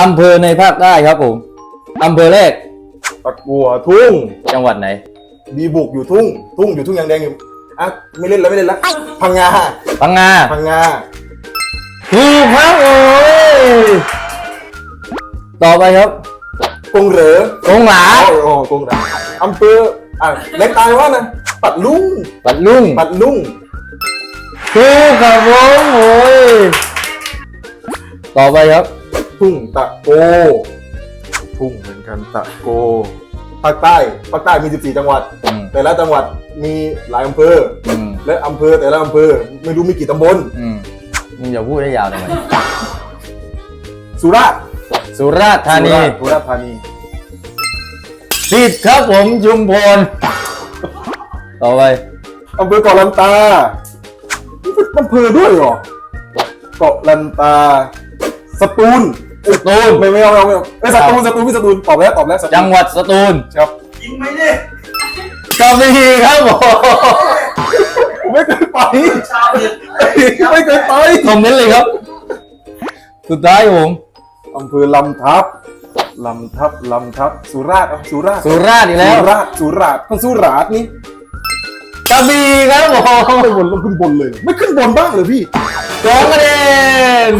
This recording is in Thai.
อำเภอในภาคใต้ครับผมอำเภอแรก ตะกัวทุ่ง จังหวัดไหน ดีบุกอยู่ทุ่ง ทุ่งอยู่ทุ่งยางแดงอยู่อะไม่เล่นแล้วไม่เล่นแล้วพังงาพังงาพังงาถูกครับโอ้ยต่อไปครับกงเหรอกงหลาโอ้โหกงเหรออำเภออะเล็กตายว่านะปัดลุงปัดลุงปัดลุงถูกครับผมโอ้ยต่อไปครับ ทุ่งตะโก ทุ่งเหมือนกันตะโก ภาคใต้ภาคใต้มี 14 จังหวัด อืมแต่ละจังหวัดมีหลายอำเภอ อืมและอำเภอแต่ละอำเภอไม่รู้มีกี่ตำบล อืมมึงอย่าพูดได้ยาวทำไมสุราษฎร์สุราษฎร์ธานีสุราษฎร์ธานี ผิดครับผมชุมพรต่อไปอำเภอเกาะลันตานี่เป็นอำเภอด้วยเหรอ เกาะลันตา สตูล สตูลไม่ไม่เอาไม่เอาไม่เอาเอ้ยสตูลสตูลพี่สตูลตอบแล้วตอบแล้วสตูลจังหวัดสตูลครับยิงไหมเนี่ยกระบี่ครับผมผมไม่เคยไปชาวเน็ตไม่เคยไปคอมเมนต์เลยครับ สุดท้ายผมอำเภอลำทับลำทับลำทับสุราษฎร์อะสุราษฎร์สุราษฎร์อีกแล้วสุราษฎร์สุราษฎร์คนสุราษฎร์นี่กระบี่ครับผมไปบนลงขึ้นบนเลย ไม่ขึ้นบนบ้างเลยพี่สองคะแนน